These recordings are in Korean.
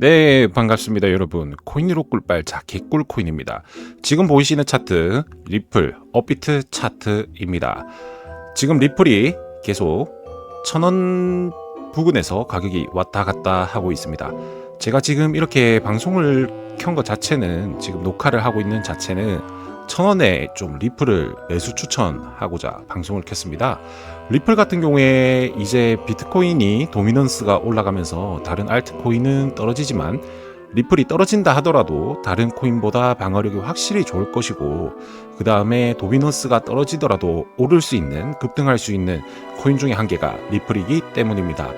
네, 반갑습니다, 여러분. 코인으로 꿀빨 자 개꿀 코인입니다. 지금 보이시는 차트 리플 업비트 차트입니다. 지금 리플이 계속 천원 부근에서 가격이 왔다 갔다 하고 있습니다. 제가 지금 이렇게 방송을 켠 것 자체는 지금 녹화를 하고 있는 자체는 천 원에 좀 리플을 매수 추천하고자 방송을 켰습니다. 리플 같은 경우에 이제 비트코인이 도미넌스가 올라가면서 다른 알트코인은 떨어지지만 리플이 떨어진다 하더라도 다른 코인보다 방어력이 확실히 좋을 것이고 그 다음에 도미넌스가 떨어지더라도 오를 수 있는 급등할 수 있는 코인 중에 한 개가 리플이기 때문입니다.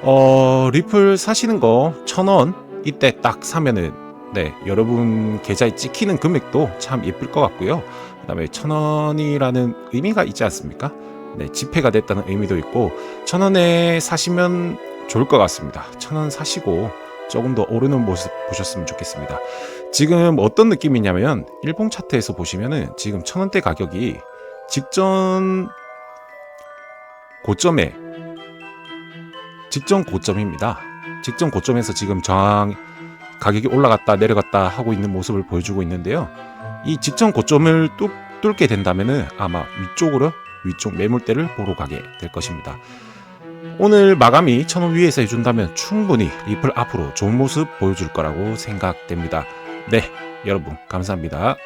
어 리플 사시는 거 천원 이때 딱 사면은 네 여러분 계좌에 찍히는 금액도 참 예쁠 것 같고요. 그 다음에 천 원이라는 의미가 있지 않습니까? 네, 지폐가 됐다는 의미도 있고 천 원에 사시면 좋을 것 같습니다. 천 원 사시고 조금 더 오르는 모습 보셨으면 좋겠습니다. 지금 어떤 느낌이냐면 일봉 차트에서 보시면은 지금 천 원대 가격이 직전 고점에 직전 고점입니다. 직전 고점에서 지금 저항 가격이 올라갔다 내려갔다 하고 있는 모습을 보여주고 있는데요. 이 직전 고점을 뚝 뚫게 된다면은 아마 위쪽으로 위쪽 매물대를 보러 가게 될 것입니다. 오늘 마감이 천원 위에서 해준다면 충분히 리플 앞으로 좋은 모습 보여줄 거라고 생각됩니다. 네, 여러분 감사합니다.